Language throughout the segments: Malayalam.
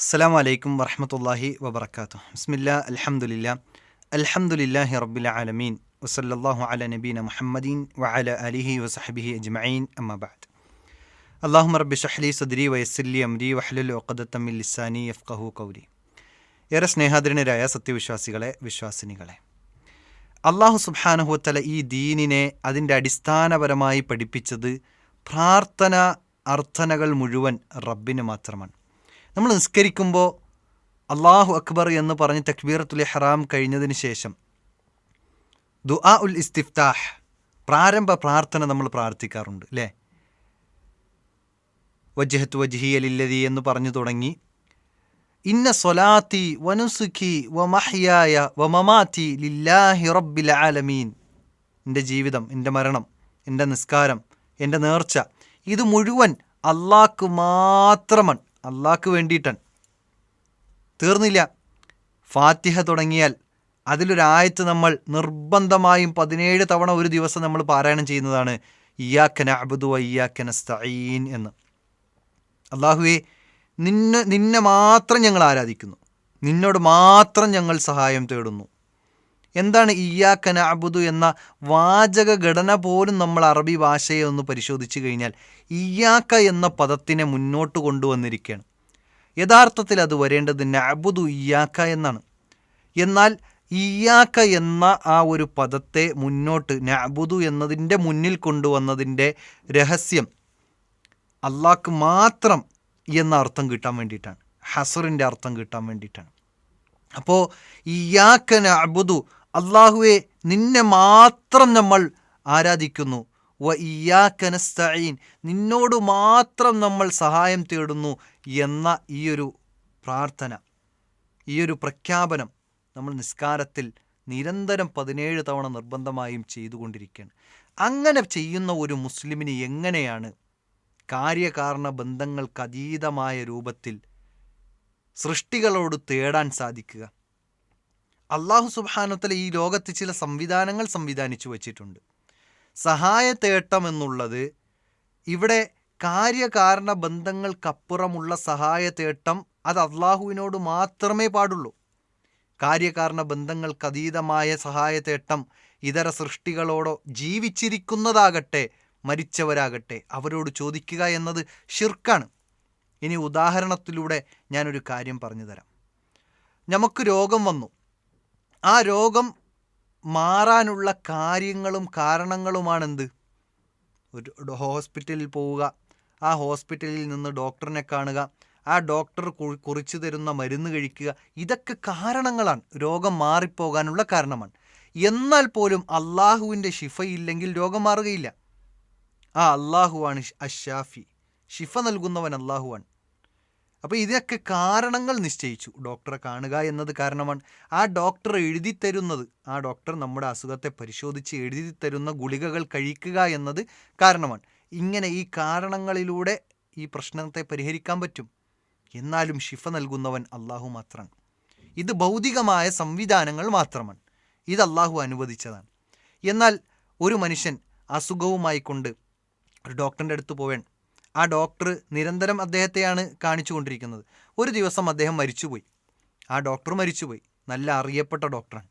അസ്സാം വലൈക്കും വറഹമത്തല്ലാഹി വബർക്കാത്തു ബിസ്മില്ല അലഹമുല്ല അൽഹംദുലില്ലാഹി റബ്ബിൽ ആലമീൻ. വസല്ലല്ലാഹു അല നബീന മുഹമ്മദീൻ വഅല അലിഹി വസഹബിഹി അജ്മഈൻ അമ്മബാദ് അള്ളാഹു റബ്ബി ഷഹ്ലി സദ്രി വയസ്സില്ലി അംരി വഹ്ലുൽ ഒക്കദത്തമ്മിൽ യഫ്കഹു കൗരി ഏറെ സ്നേഹാദരനരായ സത്യവിശ്വാസികളെ വിശ്വാസിനികളെ. അള്ളാഹു സുബ്ഹാനഹുത്തല ഈ ദീനിനെ അതിന്റെ അടിസ്ഥാനപരമായി പഠിപ്പിച്ചത് പ്രാർത്ഥന അർത്ഥനകൾ മുഴുവൻ റബ്ബിന് മാത്രമാണ്. നമ്മൾ നിസ്കരിക്കുമ്പോൾ അള്ളാഹു അക്ബർ എന്ന് പറഞ്ഞ് തക്ബീറത്തുൽ ഹറാം കഴിഞ്ഞതിന് ശേഷം ദുആ ഉൽ ഇസ്തിഫ്താഹ് പ്രാരംഭ പ്രാർത്ഥന നമ്മൾ പ്രാർത്ഥിക്കാറുണ്ട് അല്ലേ വജ്ഹത്ത് വജ്ഹിയലില്ലതി എന്ന് പറഞ്ഞു തുടങ്ങി. ഇന്ന സൊലാത്തി വനുസുഖി വ വമമാത്തി ലില്ലാഹി റബ്ബിൽ ആലമീൻ. എന്റെ ജീവിതം എന്റെ മരണം എന്റെ നിസ്കാരം എന്റെ നേർച്ച ഇത് മുഴുവൻ അള്ളാഹ്ക്ക് മാത്രമാണ്. അള്ളാഹ്ക്ക് വേണ്ടിയിട്ടാണ്. തീർന്നില്ല. ഫാത്തിഹ തുടങ്ങിയാൽ അതിലൊരായത്ത് നമ്മൾ നിർബന്ധമായും പതിനേഴ് തവണ ഒരു ദിവസം നമ്മൾ പാരായണം ചെയ്യുന്നതാണ് ഇയാക്കന അബുദു അയ്യാക്കന സ്തീൻ എന്ന്. അള്ളാഹുവെ നിന്നെ നിന്നെ മാത്രം ഞങ്ങൾ ആരാധിക്കുന്നു. നിന്നോട് മാത്രം ഞങ്ങൾ സഹായം തേടുന്നു. എന്താണ് ഇയ്യാക്കന അബുദു എന്ന വാചക ഘടന പോലും നമ്മൾ അറബി ഭാഷയെ ഒന്ന് പരിശോധിച്ചു കഴിഞ്ഞാൽ ഇയ്യാക്ക എന്ന പദത്തിനെ മുന്നോട്ട് കൊണ്ടുവന്നിരിക്കുകയാണ്. യഥാർത്ഥത്തിൽ അത് വരേണ്ടത് നബുദു ഇയ്യാക്ക എന്നാണ്. എന്നാൽ ഇയാക്ക എന്ന ആ ഒരു പദത്തെ മുന്നോട്ട് നബുദു എന്നതിന്റെ മുന്നിൽ കൊണ്ടുവന്നതിന്റെ രഹസ്യം അള്ളാഹ്ക്ക് മാത്രം എന്ന അർത്ഥം കിട്ടാൻ വേണ്ടിയിട്ടാണ്. ഹസറിന്റെ അർത്ഥം കിട്ടാൻ വേണ്ടിയിട്ടാണ്. അപ്പോൾ ഇയാക്ക അബുദു അള്ളാഹുവെ നിന്നെ മാത്രം നമ്മൾ ആരാധിക്കുന്നു. വ ഇയാക്കനസ്തഈൻ നിന്നോട് മാത്രം നമ്മൾ സഹായം തേടുന്നു എന്ന ഈയൊരു പ്രാർത്ഥന ഈ ഒരു പ്രഖ്യാപനം നമ്മൾ നിസ്കാരത്തിൽ നിരന്തരം പതിനേഴ് തവണ നിർബന്ധമായും ചെയ്തുകൊണ്ടിരിക്കുകയാണ്. അങ്ങനെ ചെയ്യുന്ന ഒരു മുസ്ലിമിന് എങ്ങനെയാണ് കാര്യകാരണ ബന്ധങ്ങൾക്ക് അതീതമായ രൂപത്തിൽ സൃഷ്ടികളോട് തേടാൻ സാധിക്കുക? അള്ളാഹു സുബാനത്തല ഈ ലോകത്ത് ചില സംവിധാനങ്ങൾ സംവിധാനിച്ചു വച്ചിട്ടുണ്ട്. സഹായ തേട്ടം എന്നുള്ളത് ഇവിടെ കാര്യകാരണ ബന്ധങ്ങൾക്കപ്പുറമുള്ള സഹായ തേട്ടം അത് അള്ളാഹുവിനോട് മാത്രമേ പാടുള്ളൂ. കാര്യകാരണ ബന്ധങ്ങൾക്ക് അതീതമായ സഹായ തേട്ടം ഇതര സൃഷ്ടികളോടോ ജീവിച്ചിരിക്കുന്നതാകട്ടെ മരിച്ചവരാകട്ടെ അവരോട് ചോദിക്കുക എന്നത് ഷിർക്കാണ് ഇനി ഉദാഹരണത്തിലൂടെ ഞാനൊരു കാര്യം പറഞ്ഞു തരാം. നമുക്ക് രോഗം വന്നു. ആ രോഗം മാറാനുള്ള കാര്യങ്ങളും കാരണങ്ങളുമാണെന്ത് ഒരു ഹോസ്പിറ്റലിൽ പോവുക ആ ഹോസ്പിറ്റലിൽ നിന്ന് ഡോക്ടറിനെ കാണുക ആ ഡോക്ടർ കുറിച്ചു തരുന്ന മരുന്ന് കഴിക്കുക ഇതൊക്കെ കാരണങ്ങളാണ് രോഗം മാറിപ്പോകാനുള്ള കാരണമാണ് എന്നാൽ പോലും അള്ളാഹുവിന്റെ ഷിഫയില്ലെങ്കിൽ രോഗം മാറുകയില്ല ആ അള്ളാഹുവാണ് അഷാഫി ഷിഫ നൽകുന്നവൻ അള്ളാഹുവാണ് അപ്പോൾ ഇതൊക്കെ കാരണങ്ങൾ നിശ്ചയിച്ചു. ഡോക്ടറെ കാണുക എന്നത് കാരണമാണ്. ആ ഡോക്ടർ എഴുതി തരുന്നത് ആ ഡോക്ടർ നമ്മുടെ അസുഖത്തെ പരിശോധിച്ച് എഴുതി തരുന്ന ഗുളികകൾ കഴിക്കുക എന്നത് കാരണമാണ്. ഇങ്ങനെ ഈ കാരണങ്ങളിലൂടെ ഈ പ്രശ്നത്തെ പരിഹരിക്കാൻ പറ്റും. എന്നാലും ശിഫ നൽകുന്നവൻ അള്ളാഹു മാത്രമാണ്. ഇത് ഭൗതികമായ സംവിധാനങ്ങൾ മാത്രമാണ്. ഇത് അള്ളാഹു അനുവദിച്ചതാണ്. എന്നാൽ ഒരു മനുഷ്യൻ അസുഖവുമായി കൊണ്ട് ഒരു ഡോക്ടറിന്റെ അടുത്ത് പോവേൺ ആ ഡോക്ടർ നിരന്തരം അദ്ദേഹത്തെയാണ് കാണിച്ചുകൊണ്ടിരിക്കുന്നത്. ഒരു ദിവസം അദ്ദേഹം മരിച്ചുപോയി. ആ ഡോക്ടർ മരിച്ചുപോയി. നല്ല അറിയപ്പെട്ട ഡോക്ടറാണ്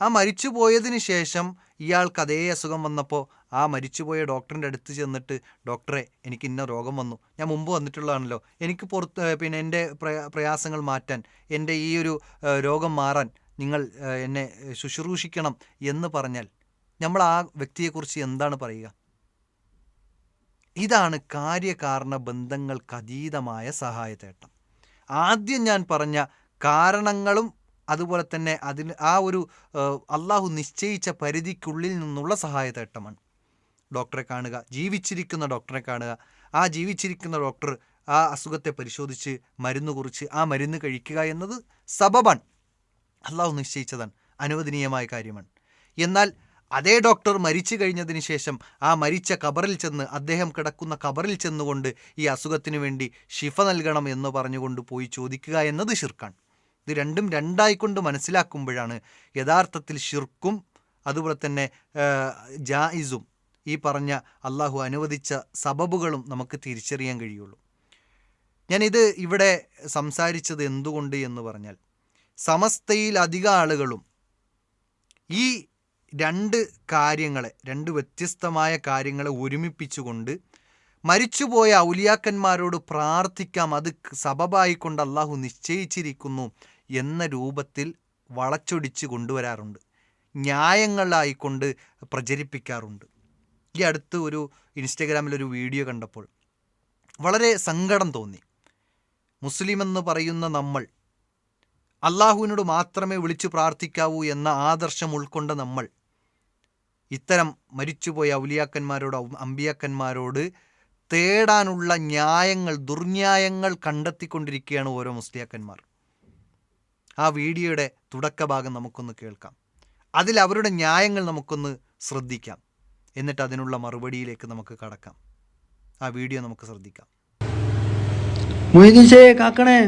ആ മരിച്ചു പോയതിന് ശേഷം ഇയാൾക്ക് അതേ അസുഖം വന്നപ്പോൾ ആ മരിച്ചുപോയ ഡോക്ടറിന്റെ അടുത്ത് ചെന്നിട്ട് ഡോക്ടറെ എനിക്ക് ഇന്ന രോഗം വന്നു. ഞാൻ മുമ്പ് വന്നിട്ടുള്ളതാണല്ലോ. എനിക്ക് പുറത്ത് പിന്നെ എന്റെ പ്രയാസങ്ങൾ മാറ്റാൻ എന്റെ ഈ ഒരു രോഗം മാറാൻ നിങ്ങൾ എന്നെ ശുശ്രൂഷിക്കണം എന്ന് പറഞ്ഞാൽ നമ്മൾ ആ വ്യക്തിയെക്കുറിച്ച് എന്താണ് പറയുക? ഇതാണ് കാര്യകാരണ ബന്ധങ്ങൾക്ക് അതീതമായ സഹായത്തേട്ടം ആദ്യം ഞാൻ പറഞ്ഞ കാരണങ്ങളും അതുപോലെ തന്നെ അതിന് ആ ഒരു അള്ളാഹു നിശ്ചയിച്ച പരിധിക്കുള്ളിൽ നിന്നുള്ള സഹായത്തേട്ടമാണ് ഡോക്ടറെ കാണുക ജീവിച്ചിരിക്കുന്ന ഡോക്ടറെ കാണുക. ആ ജീവിച്ചിരിക്കുന്ന ഡോക്ടർ ആ അസുഖത്തെ പരിശോധിച്ച് മരുന്ന് കുറിച്ച് ആ മരുന്ന് കഴിക്കുക എന്നത് സബബാണ്. അള്ളാഹു നിശ്ചയിച്ചതാണ് അനുവദനീയമായ കാര്യമാണ്. എന്നാൽ അതേ ഡോക്ടർ മരിച്ചു കഴിഞ്ഞതിന് ശേഷം ആ മരിച്ച കബറിൽ ചെന്ന് അദ്ദേഹം കിടക്കുന്ന കബറിൽ ചെന്നുകൊണ്ട് ഈ അസുഖത്തിനു വേണ്ടി ശിഫ നൽകണം എന്ന് പറഞ്ഞുകൊണ്ട് പോയി ചോദിക്കുക എന്നത് ഷിർക്കാണ് ഇത് രണ്ടും രണ്ടായിക്കൊണ്ട് മനസ്സിലാക്കുമ്പോഴാണ് യഥാർത്ഥത്തിൽ ഷിർക്കും അതുപോലെ തന്നെ ജായിസും ഈ പറഞ്ഞ അള്ളാഹു അനുവദിച്ച സബബുകളും നമുക്ക് തിരിച്ചറിയാൻ കഴിയുള്ളൂ. ഞാനിത് ഇവിടെ സംസാരിച്ചത് എന്തുകൊണ്ട് എന്ന് പറഞ്ഞാൽ സമസ്തയിൽ അധിക ആളുകളും ഈ രണ്ട് കാര്യങ്ങളെ രണ്ട് വ്യത്യസ്തമായ കാര്യങ്ങളെ ഒരുമിപ്പിച്ചുകൊണ്ട് മരിച്ചുപോയ ഔലിയാക്കന്മാരോട് പ്രാർത്ഥിക്കാം. അത് സബബായിക്കൊണ്ട് അള്ളാഹു നിശ്ചയിച്ചിരിക്കുന്നു എന്ന രൂപത്തിൽ വളച്ചൊടിച്ച് കൊണ്ടുവരാറുണ്ട്. ന്യായങ്ങളായിക്കൊണ്ട് പ്രചരിപ്പിക്കാറുണ്ട്. ഈ അടുത്ത് ഒരു ഇൻസ്റ്റഗ്രാമിലൊരു വീഡിയോ കണ്ടപ്പോൾ വളരെ സങ്കടം തോന്നി. മുസ്ലിം എന്ന് പറയുന്ന നമ്മൾ അള്ളാഹുവിനോട് മാത്രമേ വിളിച്ചു പ്രാർത്ഥിക്കാവൂ എന്ന ആദർശം ഉൾക്കൊണ്ട നമ്മൾ ഇത്തരം മരിച്ചുപോയ ഔലിയാക്കന്മാരോട് അമ്പിയാക്കന്മാരോട് തേടാനുള്ള ന്യായങ്ങൾ ദുർന്യായങ്ങൾ കണ്ടെത്തിക്കൊണ്ടിരിക്കുകയാണ് ഓരോ മുസ്ലിയാക്കന്മാർ. ആ വീഡിയോയുടെ തുടക്കഭാഗം നമുക്കൊന്ന് കേൾക്കാം. അതിൽ അവരുടെ ന്യായങ്ങൾ നമുക്കൊന്ന് ശ്രദ്ധിക്കാം. എന്നിട്ട് അതിനുള്ള മറുപടിയിലേക്ക് നമുക്ക് കടക്കാം. ആ വീഡിയോ നമുക്ക് ശ്രദ്ധിക്കാം. മൊയ്തീൻ കാക്കണേ.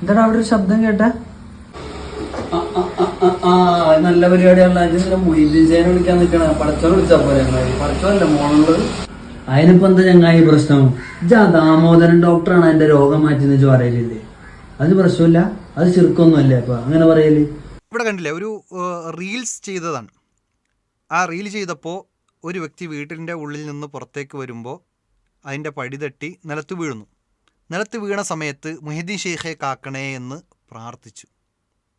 എന്താണ് അവിടെ ഒരു ശബ്ദം കേട്ട? ആ നല്ല പരിപാടിയുള്ള ഇങ്ങനെ മൊയ്തീൻ ചേനെ വിളിക്കാൻ നിൽക്കണ. പടച്ചോൻ വിളിച്ചാ പോലെ പടച്ചോനല്ലേ മോളുള്ളത്? അതിനിപ്പോ എന്താ ചങ്ങായി പ്രശ്നം? ഇജാ ദാമോദരൻ ഡോക്ടറാണ് എന്റെ രോഗം മാറ്റിന്ന് വെച്ച് പറയലില്ലേ? അത് പ്രശ്നമില്ല. അത് ചെറുക്കൊന്നുമല്ലേ അപ്പൊ അങ്ങനെ പറയൽ. ഇവിടെ കണ്ടില്ലേ ഒരു റീൽസ് ചെയ്തതാണ്. ആ റീൽ ചെയ്തപ്പോൾ ഒരു വ്യക്തി വീട്ടിന്റെ ഉള്ളിൽ നിന്ന് പുറത്തേക്ക് വരുമ്പോൾ അതിന്റെ പടി തട്ടി നിലത്ത് വീഴുന്നു. നിലത്ത് വീണ സമയത്ത് മുഹിദ്ദീൻ ഷെയ്ഖെ കാക്കണേ എന്ന് പ്രാർത്ഥിച്ചു.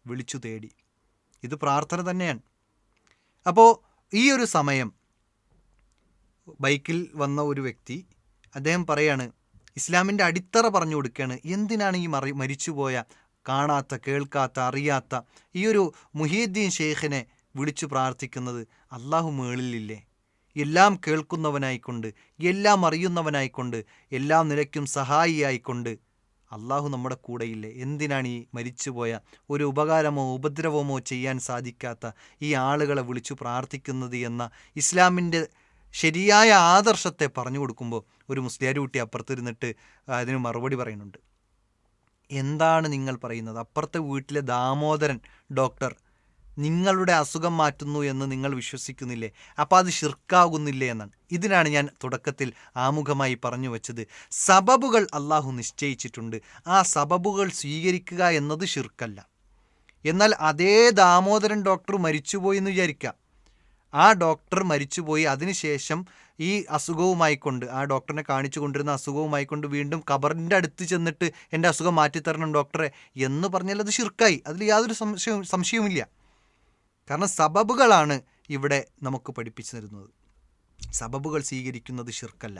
വിളിച്ചു തേടി. ഇത് പ്രാർത്ഥന തന്നെയാണ്. അപ്പോൾ ഈ ഒരു സമയം ബൈക്കിൽ വന്ന ഒരു വ്യക്തി അദ്ദേഹം പറയാണ് ഇസ്ലാമിന്റെ അടിത്തറ പറഞ്ഞു കൊടുക്കുകയാണ്. എന്തിനാണ് ഈ മറി മരിച്ചുപോയ കാണാത്ത കേൾക്കാത്ത അറിയാത്ത ഈ ഒരു മുഹീദ്ദീൻ ഷെയ്ഖിനെ വിളിച്ചു പ്രാർത്ഥിക്കുന്നത് അള്ളാഹു മേളിലില്ലേ? എല്ലാം കേൾക്കുന്നവനായിക്കൊണ്ട് എല്ലാം അറിയുന്നവനായിക്കൊണ്ട് എല്ലാം നിലയ്ക്കും സഹായിയായിക്കൊണ്ട് അള്ളാഹു നമ്മുടെ കൂടെയില്ലേ? എന്തിനാണ് ഈ മരിച്ചുപോയ ഒരു ഉപകാരമോ ഉപദ്രവമോ ചെയ്യാൻ സാധിക്കാത്ത ഈ ആളുകളെ വിളിച്ചു പ്രാർത്ഥിക്കുന്നത് എന്ന ഇസ്ലാമിന്റെ ശരിയായ ആദർശത്തെ പറഞ്ഞു കൊടുക്കുമ്പോൾ ഒരു മുസ്ലിയാർ കുട്ടി അപ്പുറത്തിരുന്നിട്ട് അതിന് മറുപടി പറയുന്നുണ്ട്. എന്താണ് നിങ്ങൾ പറയുന്നത്? അപ്പുറത്തെ വീട്ടിലെ ദാമോദരൻ ഡോക്ടർ നിങ്ങളുടെ അസുഖം മാറ്റുന്നു എന്ന് നിങ്ങൾ വിശ്വസിക്കുന്നില്ലേ? അപ്പോൾ അത് ശിർക്കാകുന്നില്ലേ എന്നാണ്. ഇതിനാണ് ഞാൻ തുടക്കത്തിൽ ആമുഖമായി പറഞ്ഞു വെച്ചത്. സബബുകൾ അള്ളാഹു നിശ്ചയിച്ചിട്ടുണ്ട്. ആ സബബുകൾ സ്വീകരിക്കുക എന്നത് ശിർക്കല്ല. എന്നാൽ അതേ ദാമോദരൻ ഡോക്ടർ മരിച്ചുപോയി എന്ന് വിചാരിക്കാം. ആ ഡോക്ടർ മരിച്ചുപോയി. അതിനുശേഷം ഈ അസുഖവുമായി കൊണ്ട് ആ ഡോക്ടറിനെ കാണിച്ചു കൊണ്ടിരുന്ന അസുഖവുമായി കൊണ്ട് വീണ്ടും കബറിന്റെ അടുത്ത് ചെന്നിട്ട് എന്റെ അസുഖം മാറ്റിത്തരണം ഡോക്ടറെ എന്ന് പറഞ്ഞാൽ അത് ശിർക്കായി. അതിൽ യാതൊരു സംശയവും സംശയവുമില്ല. കാരണം സബബുകളാണ് ഇവിടെ നമുക്ക് പഠിപ്പിച്ചു തരുന്നത്. സബബുകൾ സ്വീകരിക്കുന്നത് ഷിർക്കല്ല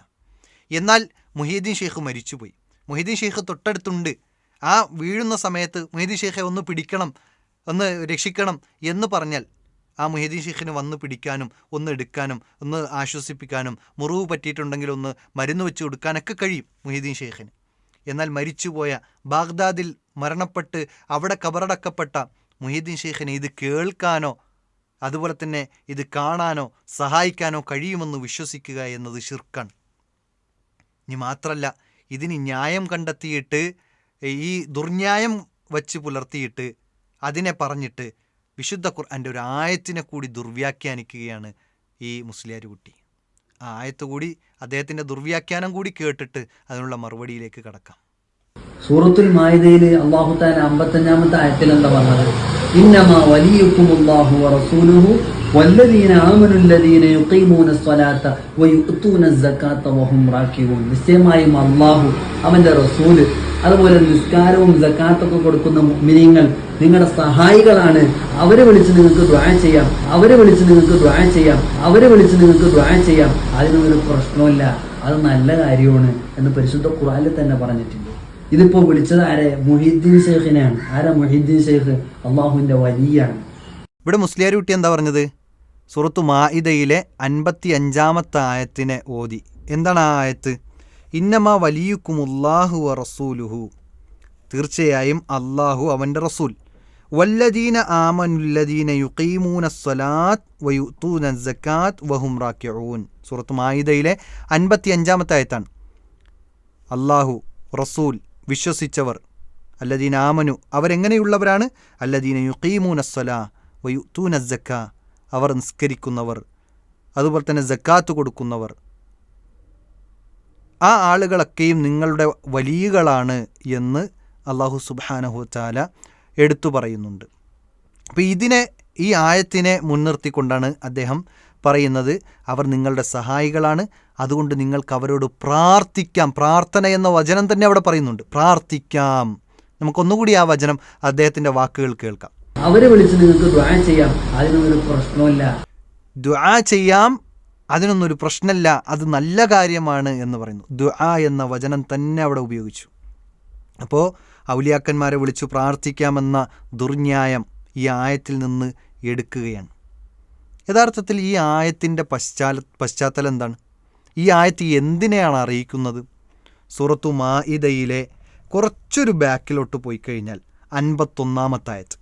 എന്നാൽ മുഹീദ്ദീൻ ഷെയ്ഖ് മരിച്ചുപോയി. മുഹീദ്ദീൻ ഷെയ്ഖ് തൊട്ടടുത്തുണ്ട്. ആ വീഴുന്ന സമയത്ത് മുഹീദ്ദീൻ ഷെയ്ഖെ ഒന്ന് പിടിക്കണം ഒന്ന് രക്ഷിക്കണം എന്ന് പറഞ്ഞാൽ ആ മുഹീദ്ദീൻ ഷെയ്ഖിന് വന്ന് പിടിക്കാനും ഒന്ന് എടുക്കാനും ഒന്ന് ആശ്വസിപ്പിക്കാനും മുറിവ് പറ്റിയിട്ടുണ്ടെങ്കിൽ ഒന്ന് മരുന്ന് വെച്ച് കൊടുക്കാനൊക്കെ കഴിയും മുഹീദ്ദീൻ ഷെയ്ഖിന്. എന്നാൽ മരിച്ചുപോയ ബാഗ്ദാദിൽ മരണപ്പെട്ട് അവിടെ കബറടക്കപ്പെട്ട മുഹീദ്ദീൻ ഷെയ്ഖിനെ ഇത് കേൾക്കാനോ അതുപോലെ തന്നെ ഇത് കാണാനോ സഹായിക്കാനോ കഴിയുമെന്ന് വിശ്വസിക്കുക എന്നത് ഷിർക്കാണ് ഇനി മാത്രമല്ല ഇതിന് ന്യായം കണ്ടെത്തിയിട്ട് ഈ ദുർന്യായം വച്ച് പുലർത്തിയിട്ട് അതിനെ പറഞ്ഞിട്ട് വിശുദ്ധ ഖുർആന്റെ ഒരു ആയത്തിനെ കൂടി ദുർവ്യാഖ്യാനിക്കുകയാണ് ഈ മുസ്ലിയാർ കുട്ടി. ആ ആയത്ത് കൂടി അദ്ദേഹത്തിന്റെ ദുർവ്യാഖ്യാനം കൂടി കേട്ടിട്ട് അതിനുള്ള മറുപടിയിലേക്ക് കടക്കാം. സൂറത്തുൽ മായിദയിൽ അള്ളാഹു താൻ അമ്പത്തഞ്ചാമത്തെ ആയത്തിൽ എന്താ പറഞ്ഞത്? ഇന്നമ അള്ളാഹു വറസൂലുഹു വല്ലദീന ആമനുല്ലദീന യുഖീമൂന സ്വലാത്ത വയുഅ്തൂന സക്കാത്ത വഹും റാക്കിഊൻ നിശ്ചയമായും അള്ളാഹു അവന്റെ റസൂൽ അതുപോലെ നിസ്കാരവും സക്കാത്തൊക്കെ കൊടുക്കുന്ന മിനിങ്ങൾ നിങ്ങളുടെ സഹായികളാണ്. അവരെ വിളിച്ച് നിങ്ങൾക്ക് ദ്വാ ചെയ്യാം. അവരെ വിളിച്ച് നിങ്ങൾക്ക് ദ്വാ ചെയ്യാം. അവരെ വിളിച്ച് നിങ്ങൾക്ക് ദ്വാ ചെയ്യാം. അതിനൊരു പ്രശ്നമില്ല അത് നല്ല കാര്യമാണ് എന്ന് പരിശുദ്ധ ഖുർആനിൽ തന്നെ പറഞ്ഞിട്ടുണ്ട്. ഇതിപ്പോ വിളിച്ചത് ആരെ? മുഹീദ്ദീൻ ഷെയ്ഖിനെയാണ് ആരാ മുഹീദ്ദീൻ ഷെയ്ഖ് അള്ളാഹുവിന്റെ വലിയാണ്. ഇവിടെ മുസ്ലിയാർ കുട്ടി എന്താ പറഞ്ഞത്? സുറത്തു മായിദയിലെ അൻപത്തി അഞ്ചാമത്തെ ആയത്തിനെ ഓതി. എന്താണ് ആ ആയത്ത്? ഇന്നമാ വലിയുക്കുമുല്ലാഹു വ റസൂലുഹു. തീർച്ചയായും അള്ളാഹു അവന്റെ റസൂൽ. വല്ലദീന ആമനുല്ലദീന യുക്കീമൂന സ്വലാത്ത് വയുത്തൂന സക്കാത്ത് വഹും റാക്യൂൻ സുറത്ത് മായിദയിലെ അൻപത്തി അഞ്ചാമത്തെ ആയത്താണ്. അള്ളാഹു റസൂൽ വിശ്വസിച്ചവർ. അല്ലദീൻ ആമനു അവരെങ്ങനെയുള്ളവരാണ്? അല്ലദീന യുഖീമൂന വയു വയുത്തൂന ജക്ക അവർ നിസ്കരിക്കുന്നവർ. അതുപോലെ തന്നെ ജക്കാത്ത് കൊടുക്കുന്നവർ. ആ ആളുകളൊക്കെയും നിങ്ങളുടെ വലിയകളാണ് എന്ന് അള്ളാഹു സുബാനഹു ചാല എടുത്തു പറയുന്നുണ്ട്. അപ്പോൾ ഇതിനെ ഈ ആയത്തിനെ മുൻനിർത്തിക്കൊണ്ടാണ് അദ്ദേഹം പറയുന്നത് അവർ നിങ്ങളുടെ സഹായികളാണ്. അതുകൊണ്ട് നിങ്ങൾക്ക് അവരോട് പ്രാർത്ഥിക്കാം. പ്രാർത്ഥന എന്ന വചനം തന്നെ അവിടെ പറയുന്നുണ്ട്. പ്രാർത്ഥിക്കാം. നമുക്കൊന്നുകൂടി ആ വചനം അദ്ദേഹത്തിന്റെ വാക്കുകൾ കേൾക്കാം. അവരെ വിളിച്ച് നിങ്ങൾക്ക് ദ്വാ ചെയ്യാം. അതിനൊന്നൊരു പ്രശ്നമില്ല ദുആ ചെയ്യാം. അതിനൊന്നൊരു പ്രശ്നമില്ല. അത് നല്ല കാര്യമാണ് എന്ന് പറയുന്നു. ദുആ എന്ന വചനം തന്നെ അവിടെ ഉപയോഗിച്ചു. അപ്പോൾ ഔലിയാക്കന്മാരെ വിളിച്ചു പ്രാർത്ഥിക്കാമെന്ന ദുർന്യായം ഈ ആയത്തിൽ നിന്ന് എടുക്കുകയാണ്. യഥാർത്ഥത്തിൽ ഈ ആയത്തിന്റെ പശ്ചാല പശ്ചാത്തലം എന്താണ്? ഈ ആയത്ത് എന്തിനെയാണ് അറിയിക്കുന്നത്? സൂറത്തു മാഇദയിലെ കുറച്ചൊരു ബാക്കിലോട്ട് പോയി കഴിഞ്ഞാൽ അൻപത്തൊന്നാമത്തെ ആയത്ത്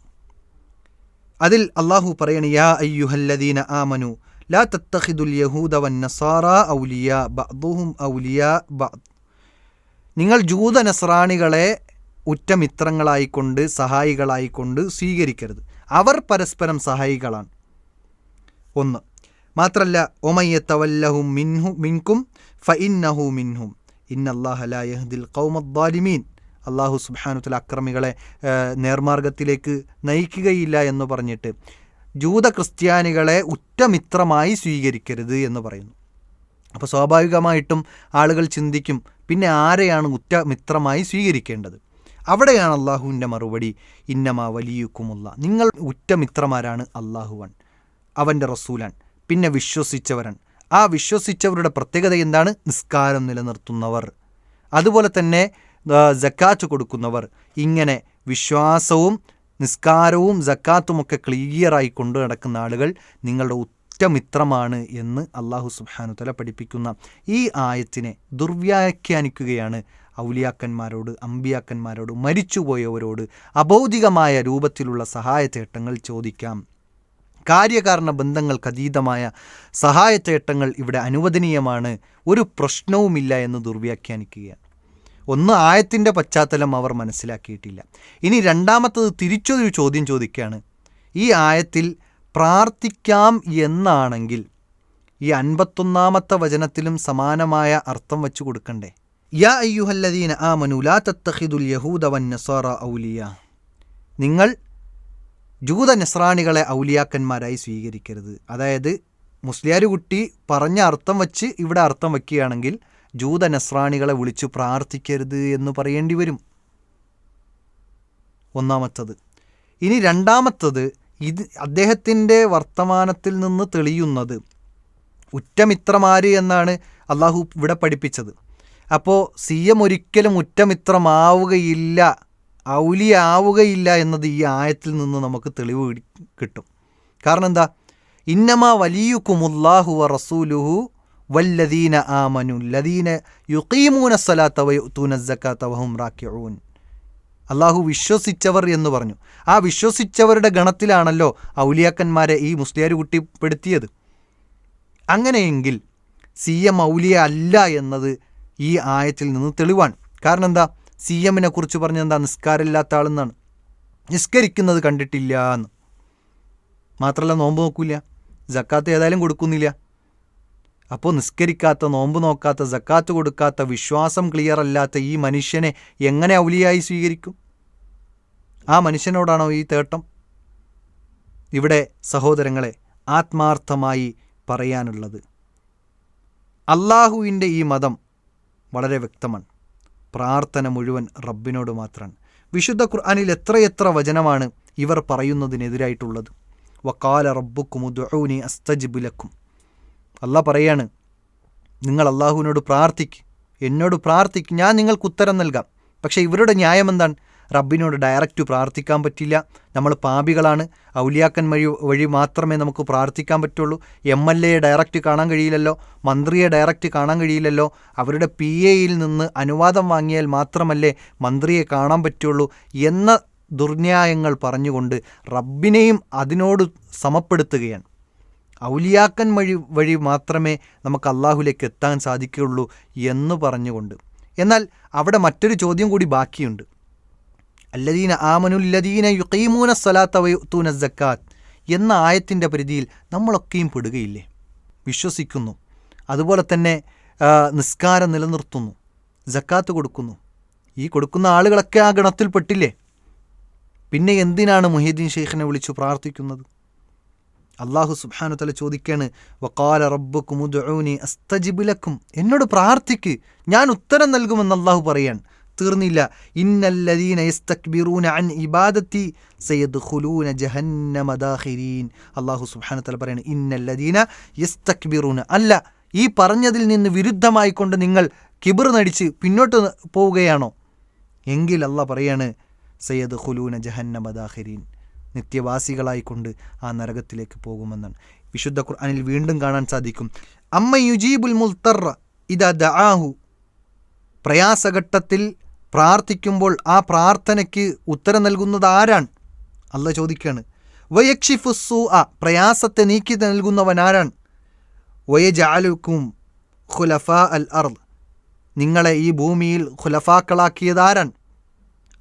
അതിൽ അള്ളാഹു പറയണ യാ അയ്യുഹല്ലദീന ആമനു ലാ തത്തഹിദുൽ യഹൂദ വൻ നസാറ ഔലിയ ബഹും ഔലിയ ബഅദ്. നിങ്ങൾ ജൂത നസ്രാണികളെ ഉറ്റമിത്രങ്ങളായിക്കൊണ്ട് സഹായികളായിക്കൊണ്ട് സ്വീകരിക്കരുത്. അവർ പരസ്പരം സഹായികളാണ്. ഒന്ന്. മാത്രല്ല ഒമയ്യത്തവല്ലഹും മിൻഹു മിൻകും ഫ ഇന്നഹു മിൻഹും. ഇന്നല്ലാഹ ലാ യഹ്ദിൽ ഖൗമദ്ദാലിമീൻ അള്ളാഹു സുബ്ഹാനുത്തല അക്രമികളെ നേർമാർഗത്തിലേക്ക് നയിക്കുകയില്ല എന്ന് പറഞ്ഞിട്ട് ജൂത ക്രിസ്ത്യാനികളെ ഉറ്റമിത്രമായി സ്വീകരിക്കരുത് എന്ന് പറയുന്നു. അപ്പോൾ സ്വാഭാവികമായിട്ടും ആളുകൾ ചിന്തിക്കും പിന്നെ ആരെയാണ് ഉറ്റ മിത്രമായി സ്വീകരിക്കേണ്ടത്? അവിടെയാണ് അള്ളാഹുവിന്റെ മറുപടി ഇന്നമാ വലിയുക്കുമുള്ള നിങ്ങൾ ഉറ്റമിത്രമാരാണ് അള്ളാഹുവൻ അവന്റെ റസൂലാൻ പിന്നെ വിശ്വസിച്ചവരൻ. ആ വിശ്വസിച്ചവരുടെ പ്രത്യേകത എന്താണ്? നിസ്കാരം നിലനിർത്തുന്നവർ. അതുപോലെ തന്നെ ആ, ജക്കാത്ത് കൊടുക്കുന്നവർ. ഇങ്ങനെ വിശ്വാസവും നിസ്കാരവും ജക്കാത്തുമൊക്കെ ക്ലിയറായി കൊണ്ടു നടക്കുന്ന ആളുകൾ നിങ്ങളുടെ ഉറ്റമിത്രമാണ് എന്ന് അള്ളാഹു സുബാനുതല പഠിപ്പിക്കുന്ന ഈ ആയത്തിനെ ദുർവ്യാഖ്യാനിക്കുകയാണ് ഔലിയാക്കന്മാരോട് അമ്പിയാക്കന്മാരോട് മരിച്ചുപോയവരോട് അബൗദികമായ രൂപത്തിലുള്ള സഹായ ചേട്ടങ്ങൾ ചോദിക്കാം. കാര്യകാരണ ബന്ധങ്ങൾക്ക് അതീതമായ സഹായത്തേട്ടങ്ങൾ ഇവിടെ അനുവദനീയമാണ്. ഒരു പ്രശ്നവുമില്ല എന്ന് ദുർവ്യാഖ്യാനിക്കുകയാണ്. ഒന്ന് ആയത്തിന്റെ പശ്ചാത്തലം അവർ മനസ്സിലാക്കിയിട്ടില്ല. ഇനി രണ്ടാമത്തത് തിരിച്ചൊരു ചോദ്യം ചോദിക്കുകയാണ്. ഈ ആയത്തിൽ പ്രാർത്ഥിക്കാം എന്നാണെങ്കിൽ ഈ അൻപത്തൊന്നാമത്തെ വചനത്തിലും സമാനമായ അർത്ഥം വെച്ചു കൊടുക്കണ്ടേ? യാ അയ്യുഹല്ലദീന ആ മനുലാ തത്തഹിദുൽ യഹൂദ വൻ ഔലിയ. നിങ്ങൾ ജൂത നസ്രാണികളെ ഔലിയാക്കന്മാരായി സ്വീകരിക്കരുത്. അതായത് മുസ്ലിയാർ കുട്ടി പറഞ്ഞ അർത്ഥം വച്ച് ഇവിടെ അർത്ഥം വയ്ക്കുകയാണെങ്കിൽ ജൂത നസ്രാണികളെ വിളിച്ചു പ്രാർത്ഥിക്കരുത് എന്ന് പറയേണ്ടി വരും. ഒന്നാമത്തത്. ഇനി രണ്ടാമത്തത് ഇത് അദ്ദേഹത്തിന്റെ വർത്തമാനത്തിൽ നിന്ന് തെളിയുന്നത് ഉറ്റമിത്രമാര് എന്നാണ് അള്ളാഹു ഇവിടെ പഠിപ്പിച്ചത്. അപ്പോൾ സി എം ഒരിക്കലും ഉറ്റമിത്രമാവുകയില്ല ഔലിയാവുകയില്ല എന്നത് ഈ ആയത്തിൽ നിന്ന് നമുക്ക് തെളിവ് കിട്ടും. കാരണം എന്താ? ഇന്നമ വലിയുക്കുമുല്ലാഹു വ റസൂലുഹു വല്ലദീന ആമനു ലദീന യുക്കീമൂന സലാത്ത വയൂന സക്കാത്ത വഹും അള്ളാഹു വിശ്വസിച്ചവർ എന്ന് പറഞ്ഞു. ആ വിശ്വസിച്ചവരുടെ ഗണത്തിലാണല്ലോ ഔലിയാക്കന്മാരെ ഈ മുസ്ലിയാർ കുട്ടിപ്പെടുത്തിയത്. അങ്ങനെയെങ്കിൽ സി എം ഔലിയ അല്ല എന്നത് ഈ ആയത്തിൽ നിന്ന് തെളിവാണ്. കാരണം എന്താ? സി എമ്മിനെ കുറിച്ച് പറഞ്ഞ എന്താ നിസ്കാരമില്ലാത്ത ആളെന്നാണ്. നിസ്കരിക്കുന്നത് കണ്ടിട്ടില്ല എന്ന്. മാത്രമല്ല നോമ്പ് നോക്കൂല. ജക്കാത്ത് ഏതായാലും കൊടുക്കുന്നില്ല. അപ്പോൾ നിസ്കരിക്കാത്ത നോമ്പ് നോക്കാത്ത ജക്കാത്ത് കൊടുക്കാത്ത വിശ്വാസം ക്ലിയർ അല്ലാത്ത ഈ മനുഷ്യനെ എങ്ങനെ ഔലിയായി സ്വീകരിക്കും? ആ മനുഷ്യനോടാണോ ഈ തേട്ടം? ഇവിടെ സഹോദരങ്ങളെ ആത്മാർത്ഥമായി പറയാനുള്ളത്. അള്ളാഹുവിന്റെ ഈ മതം വളരെ വ്യക്തമാണ്. പ്രാർത്ഥന മുഴുവൻ റബ്ബിനോട് മാത്രമാണ് വിശുദ്ധ ഖുർആാനിൽ എത്രയെത്ര വചനമാണ് ഇവർ പറയുന്നതിനെതിരായിട്ടുള്ളത്. വക്കാല റബ്ബുക്കുമുദ്ഊനി അസ്തജിബുലക്കും അള്ളാഹ് പറയാണ് നിങ്ങൾ അള്ളാഹുവിനോട് പ്രാർത്ഥിക്ക്. എന്നോട് പ്രാർത്ഥിക്ക്. ഞാൻ നിങ്ങൾക്ക് ഉത്തരം നൽകാം. പക്ഷേ ഇവരുടെ ന്യായം എന്താണ്? റബ്ബിനോട് ഡയറക്റ്റ് പ്രാർത്ഥിക്കാൻ പറ്റില്ല. നമ്മൾ പാപികളാണ്. ഔലിയാക്കൻ വഴി വഴി മാത്രമേ നമുക്ക് പ്രാർത്ഥിക്കാൻ പറ്റുള്ളൂ. എം എൽ എയെ ഡയറക്റ്റ് കാണാൻ കഴിയില്ലല്ലോ. മന്ത്രിയെ ഡയറക്റ്റ് കാണാൻ കഴിയില്ലല്ലോ. അവരുടെ പി എയിൽ നിന്ന് അനുവാദം വാങ്ങിയാൽ മാത്രമല്ലേ മന്ത്രിയെ കാണാൻ പറ്റുള്ളൂ എന്ന ദുർന്യായങ്ങൾ പറഞ്ഞുകൊണ്ട് റബ്ബിനെയും അതിനോട് സമപ്പെടുത്തുകയാണ്. ഔലിയാക്കൻ വഴി വഴി മാത്രമേ നമുക്ക് അള്ളാഹുലേക്ക് എത്താൻ സാധിക്കുകയുള്ളൂ എന്ന് പറഞ്ഞുകൊണ്ട്. എന്നാൽ അവിടെ മറ്റൊരു ചോദ്യം കൂടി ബാക്കിയുണ്ട്. അല്ലദീന ആമനുല്ലദീന യുക്കീമൂന സ്വലാത്ത വയുത്തൂന ജക്കാത്ത് എന്ന ആയത്തിന്റെ പരിധിയിൽ നമ്മളൊക്കെയും പെടുകയില്ലേ? വിശ്വസിക്കുന്നു. അതുപോലെ തന്നെ നിസ്കാരം നിലനിർത്തുന്നു. ജക്കാത്ത് കൊടുക്കുന്നു. ഈ കൊടുക്കുന്ന ആളുകളൊക്കെ ആ ഗണത്തിൽപ്പെട്ടില്ലേ? പിന്നെ എന്തിനാണ് മുഹീദ്ദീൻ ഷെയ്ഖിനെ വിളിച്ചു പ്രാർത്ഥിക്കുന്നത്? അള്ളാഹു സുബാനു തല ചോദിക്കാണ് വക്കാല റബ്ബുക്കും ഉദ്ഊനി അസ്തജിബുലക്കും എന്നോട് പ്രാർത്ഥിക്ക്. ഞാൻ ഉത്തരം നൽകുമെന്ന് അള്ളാഹു പറയാൻ തീർന്നില്ല. ഇന്നല്ലദീന അൻ ഇബാദത്തി സയദ്ഖുലൂന ജഹന്നമ ദാഖിരീൻ അള്ളാഹു സുബാനത്തല പറയുന്നത് ഇന്നല്ലദീന യസ്തക്ബിറൂന. അല്ല ഈ പറഞ്ഞതിൽ നിന്ന് വിരുദ്ധമായിക്കൊണ്ട് നിങ്ങൾ കിബിർ നടിച്ച് പിന്നോട്ട് പോവുകയാണോ? എങ്കിൽ അല്ല പറയാണ് സയ്യദ് ഖുലൂന ജഹന്ന ദാഹിരീൻ നിത്യവാസികളായിക്കൊണ്ട് ആ നരകത്തിലേക്ക് പോകുമെന്നാണ്. വിശുദ്ധ ഖുർആനിൽ വീണ്ടും കാണാൻ സാധിക്കും. അമ്മ യുജീബുൽ മുൽത്തറ ഇതാ ദആഹു. പ്രയാസഘട്ടത്തിൽ പ്രാർത്ഥിക്കുമ്പോൾ ആ പ്രാർത്ഥനയ്ക്ക് ഉത്തരം നൽകുന്നത് ആരാണ്? അല്ല ചോദിക്കുകയാണ്. വയക്ഷിഫുസു ആ പ്രയാസത്തെ നീക്കി നൽകുന്നവൻ ആരാണ്? വയജാലുക്കും ഖുലഫ അൽ അർദ് നിങ്ങളെ ഈ ഭൂമിയിൽ ഖുലഫാക്കളാക്കിയതാരാണ്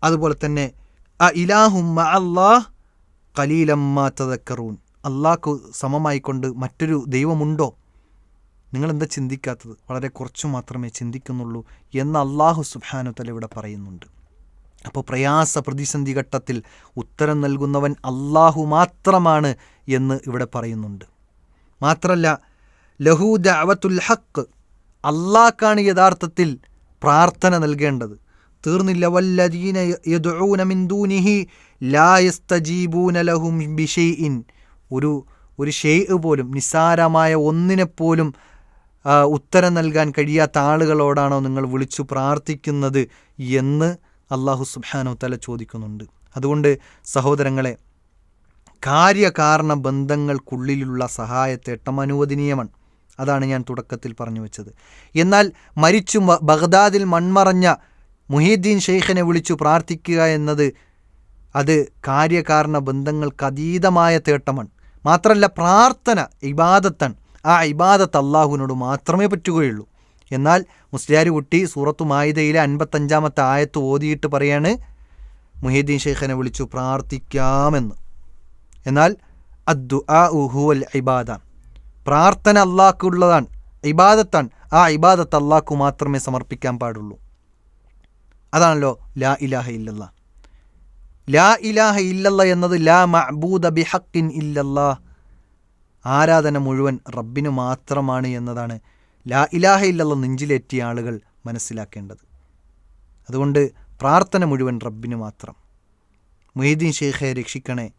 അതുപോലെ തന്നെ അ ഇലാഹും അള്ളാഹ് കലീലമ്മ തദക്കറൂൻ അള്ളാഹ്ക്ക് സമമായിക്കൊണ്ട് മറ്റൊരു ദൈവമുണ്ടോ? നിങ്ങളെന്താ ചിന്തിക്കാത്തത്? വളരെ കുറച്ചു മാത്രമേ ചിന്തിക്കുന്നുള്ളൂ എന്ന് അള്ളാഹു സുബാനു തല ഇവിടെ പറയുന്നുണ്ട്. അപ്പോൾ പ്രയാസ പ്രതിസന്ധി ഘട്ടത്തിൽ ഉത്തരം നൽകുന്നവൻ അള്ളാഹു മാത്രമാണ് എന്ന് ഇവിടെ പറയുന്നുണ്ട്. മാത്രമല്ല ലഹു ദഅവത്തുൽ ഹക്ക് അള്ളാഹ്ക്കാണ് യഥാർത്ഥത്തിൽ പ്രാർത്ഥന നൽകേണ്ടത്. തീർന്നില്ല വല്ലദീന യദ്ഊന മിൻ ദൂനിഹി ലാ യസ്തജീബൂന ലഹും ഒരു ഒരു ഷെയ് പോലും നിസ്സാരമായ ഒന്നിനെപ്പോലും ഉത്തരം നൽകാൻ കഴിയാത്ത ആളുകളോടാണോ നിങ്ങൾ വിളിച്ചു പ്രാർത്ഥിക്കുന്നത് എന്ന് അള്ളാഹു സുബാനോ തല ചോദിക്കുന്നുണ്ട്. അതുകൊണ്ട് സഹോദരങ്ങളെ കാര്യകാരണ ബന്ധങ്ങൾക്കുള്ളിലുള്ള സഹായത്തേട്ടം അനുവദനീയമാണ്. അതാണ് ഞാൻ തുടക്കത്തിൽ പറഞ്ഞു വെച്ചത്. എന്നാൽ മരിച്ചു ബഗ്ദാദിൽ മൺമറഞ്ഞ മുഹീദ്ദീൻ ഷെയ്ഖിനെ വിളിച്ചു പ്രാർത്ഥിക്കുക എന്നത് അത് കാര്യകാരണ ബന്ധങ്ങൾക്ക് അതീതമായ തേട്ടമാണ്. മാത്രമല്ല പ്രാർത്ഥന ഇബാദത്താണ്. ആ ഇബാദത്ത് അള്ളാഹുവിനോട് മാത്രമേ പറ്റുകയുള്ളൂ. എന്നാൽ മുസ്ലിയാർ കുട്ടി സൂറത്തു മായിദയിലെ അൻപത്തഞ്ചാമത്തെ ആയത്ത് ഓതിയിട്ട് പറയാണ് മുഹീദ്ദീൻ ഷെയ്ഖിനെ വിളിച്ചു പ്രാർത്ഥിക്കാമെന്ന്. എന്നാൽ അദ്ദു ആ ഉഹുവൽ ഇബാദ. പ്രാർത്ഥന അള്ളാഹ്ക്കുള്ളതാണ് ഇബാദത്താണ്. ആ ഇബാദത്ത് അള്ളാഹ്ക്കു മാത്രമേ സമർപ്പിക്കാൻ പാടുള്ളൂ. അതാണല്ലോ ലാ ഇലാഹ ഇല്ലല്ലാ. ലാ ഇലാഹ ഇല്ലല്ല എന്നത് ലാ മഅബൂദ ബിഹക്കിൻ ഇല്ലല്ലാ. ആരാധന മുഴുവൻ റബ്ബിന് മാത്രമാണ് എന്നതാണ് ലാ ഇലാഹ ഇല്ലല്ല നെഞ്ചിലേറ്റിയ ആളുകൾ മനസ്സിലാക്കേണ്ടത്. അതുകൊണ്ട് പ്രാർത്ഥന മുഴുവൻ റബ്ബിന് മാത്രം. മൊയ്തീൻ ഷെയ്ഖെ രക്ഷിക്കണേ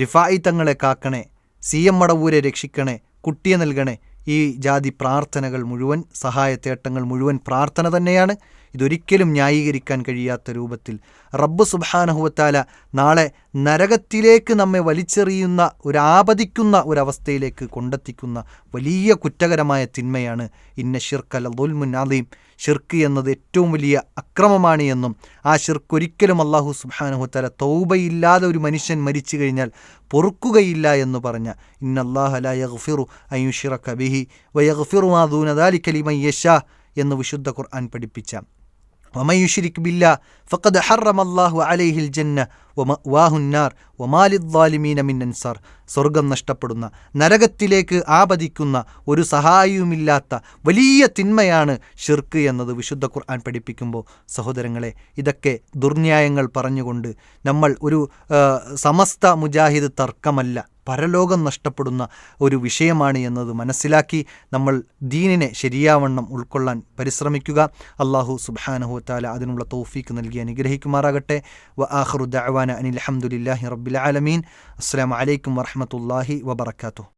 റിഫായി തങ്ങളെ കാക്കണേ സി എം മടവൂരെ രക്ഷിക്കണേ കുട്ടിയെ നൽകണേ ഈ ജാതി പ്രാർത്ഥനകൾ മുഴുവൻ സഹായത്തേട്ടങ്ങൾ മുഴുവൻ പ്രാർത്ഥന തന്നെയാണ്. ഇതൊരിക്കലും ന്യായീകരിക്കാൻ കഴിയാത്ത രൂപത്തിൽ റബ്ബ് സുബാനഹുവത്താല നാളെ നരകത്തിലേക്ക് നമ്മെ വലിച്ചെറിയുന്ന ഒരു ആപതിക്കുന്ന ഒരവസ്ഥയിലേക്ക് കൊണ്ടെത്തിക്കുന്ന വലിയ കുറ്റകരമായ തിന്മയാണ് ഇന്ന ഷിർക്കൽ ദുൽമുൻ അലീം ഷിർക്ക് എന്നത് ഏറ്റവും വലിയ അക്രമമാണ് എന്നും ആ ഷിർക്ക് ഒരിക്കലും അള്ളാഹു സുബാനഹുത്താല തൗബയില്ലാതെ ഒരു മനുഷ്യൻ മരിച്ചു കഴിഞ്ഞാൽ പൊറുക്കുകയില്ല എന്ന് പറഞ്ഞ ഇന്നല്ലാഹല യഗ്ഫിറു അയുഷിറക്ക ബിഹി വയഗ്ഫിറു ലിമൻ യശാ എന്ന് വിശുദ്ധ ഖുർആൻ പഠിപ്പിച്ച ബില്ല അലൈഹിൽ ജന്ന സ്വർഗം നഷ്ടപ്പെടുന്ന നരകത്തിലേക്ക് ആപതിക്കുന്ന ഒരു സഹായിയുമില്ലാത്ത വലിയ തിന്മയാണ് ഷിർക്ക് എന്നത് വിശുദ്ധ ഖുർആൻ പഠിപ്പിക്കുമ്പോൾ. സഹോദരങ്ങളെ ഇതൊക്കെ ദുർന്യായങ്ങൾ പറഞ്ഞുകൊണ്ട് നമ്മൾ ഒരു സമസ്ത മുജാഹിദ് തർക്കമല്ല. പരലോകം നഷ്ടപ്പെടുന്ന ഒരു വിഷയമാണ് എന്നത് മനസ്സിലാക്കി നമ്മൾ ദീനിനെ ശരിയാവണ്ണം ഉൾക്കൊള്ളാൻ പരിശ്രമിക്കുക. അള്ളാഹു സുബാനഹു താല അതിനുള്ള തോഫീക്ക് നൽകി അനുഗ്രഹിക്കുമാറാകട്ടെ. വ ആഖിറു അനിൽ അഹമ്മദില്ലാഹി റബ്ബിൽ ആലമീൻ. അസ്സലാമു അലൈക്കും വറഹ്മത്തുള്ളാഹി വബറകാതുഹു.